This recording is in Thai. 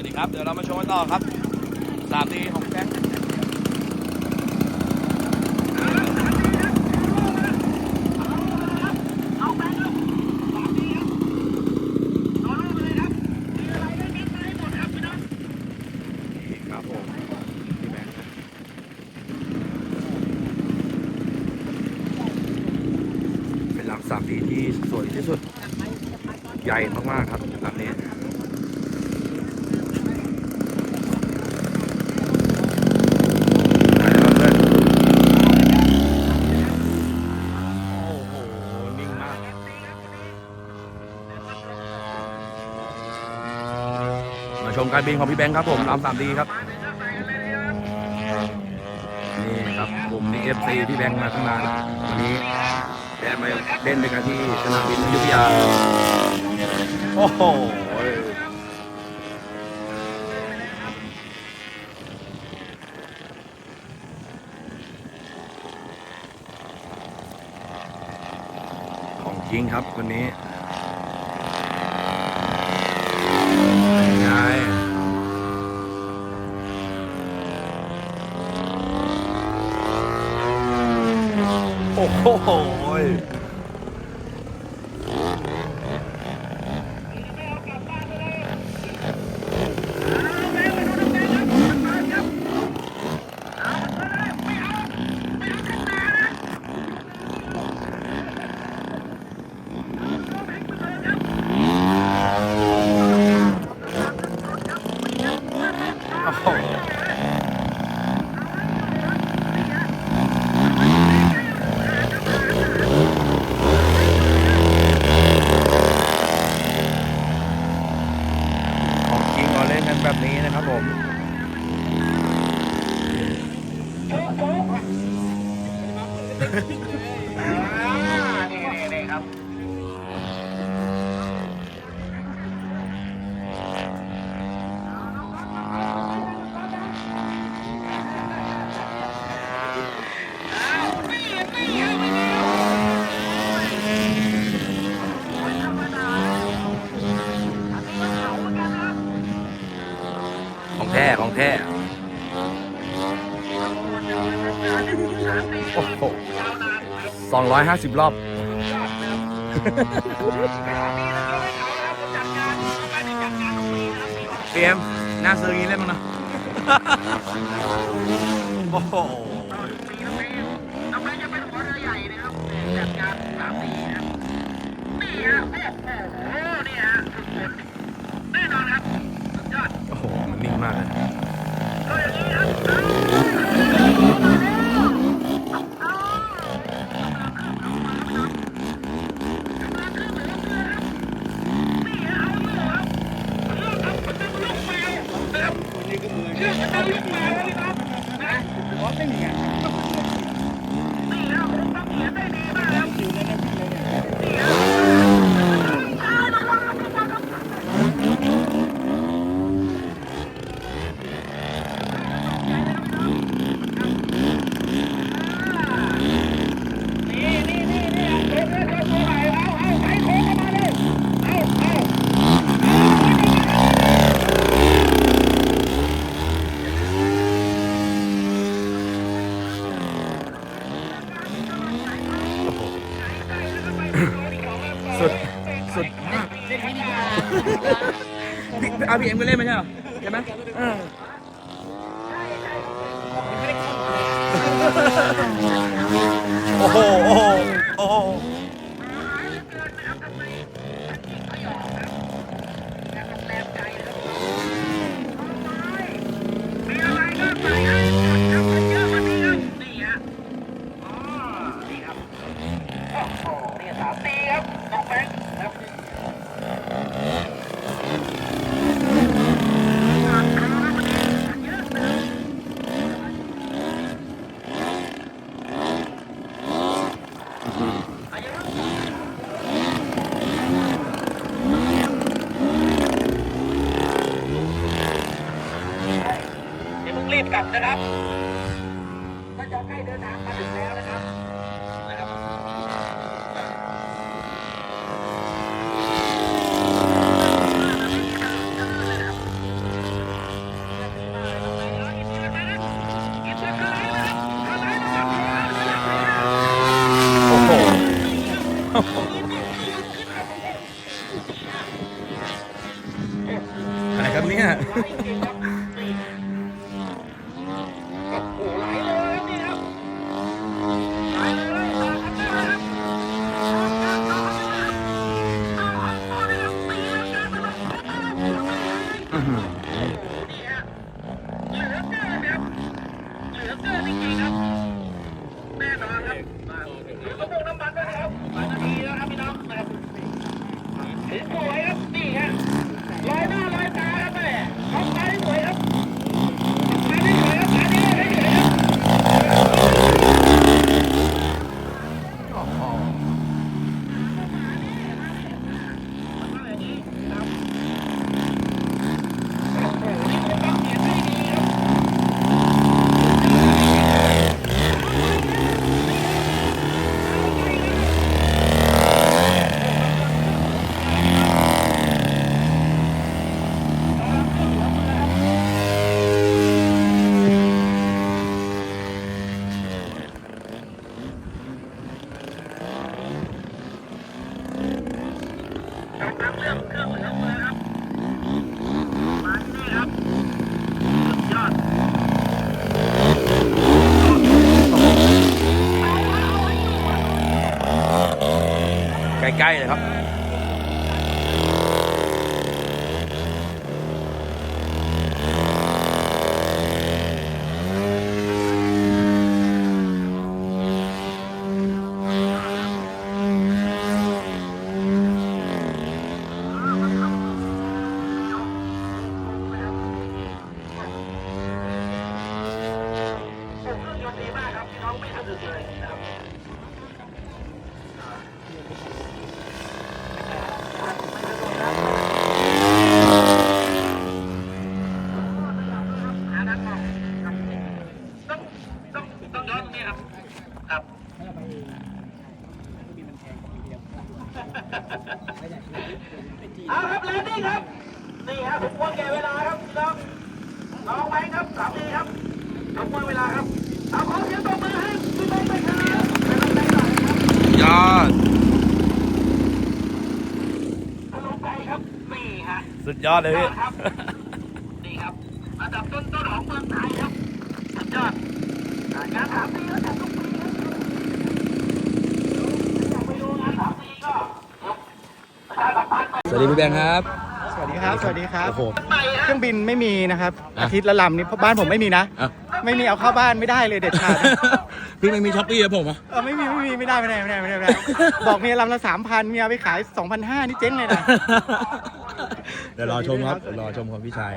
วัสดีครับ เดี๋ยวเรามาชมกันต่อครับสามดีของแก๊งนี่ครับผมพี่แบงค์เป็นลำสามดีที่สวยที่สุด ใหญ่มากๆครับลำนี้ ถ่ายแล้วเพื่อนโอ้โห นิ่งมาก มาชม การบินของพี่แบงค์ครับผมลำสามดีครับนี่ครับผมนี่เอฟซีพี่แบงค์มาตั้งนานวันนี้แกมาเล่นด้วยกันที่สนามบินอยุธยาโอ้โหของจริงครับวันนี้ไง โอ้ โอ้โหสองร้อยห้าสิบรอบเปียมหน้าซื้ออย่างนี้เล่นมั้งนะโอ้โห โอ้โห มันนิ่งมากเลย สุด สุดมาก พี่อาร์พีเอ็มก็เล่นไม่ใช่เหรอใช่ไหมเออโอ้โหโอ้โหโอ้โหอย่าเพิ่งรีบับนะครับก็จะใกล้เดินทางมาถึงแล้วนะครับอะไรครับเนี่ย สมบูรณ์น้ำมันด้วยครับมาทีแล้วครับพี่น้องนะครับถึงสวยครับนี่ฮะลอยหน้าลอยตาครับแม่ทำไปสวยครับทำไปสวยครับอันนี้ไม่สวยครับ ครับเรื่องเครื่องเหลืองเลยครับ มาที่นี่ครับสุดยอด ใกล้ๆ เลยครับ เครื่องยนต์ดีมากครับพี่น้องไม่สะดุดเลยนะครับอันนั้นก็ต้องต้องต้องย้อนตรงนี้ครับ ครับเอา ครับแล้วนี่ครับ นี่ครับผมควรแก่เวลาครับพี่น้องลองไว้ครับสามทีครับขอบคุณเวลาครับเอาขอเสียงตบมือให้พี่เล็กด้วยครับเป็นกำลังใจหน่อยครับยอดกำลังใจครับนี่ฮะสุดยอดเลยพี่ ครับ นี่ครับ อันดับต้นๆของเมืองไทยครับสุดยอดงานถามปีแล้วจัดทุกปีครับอยากไปดูงานถามปีก็ประชาสัมพันธ์ไป สวัส ดีพี่แบงค์ครับ สวัสดีครับ สวัสดีครับ โอ้โหใหม่เคฮะรื่องบินไม่มีนะครับ อะ อาทิตย์ละลำนี่เพราะบ้านผมไม่มีนะ อะ ไม่มีเอาเข้าบ้านไม่ได้เลยเด็ดขาด พี่ไม่มีช้อปปี้กับผมอะ เออไม่มีไม่มีไม่ได้ไม่ได้ไม่ได้ไม่ได้ไม่ได้ บอกเมียลำละสามพันเมียไปขายสองพันห้านี่เจ๊งเลยนะ เดี๋ยวรอชมครับเดี๋ยวรอชมครับพี่ชาย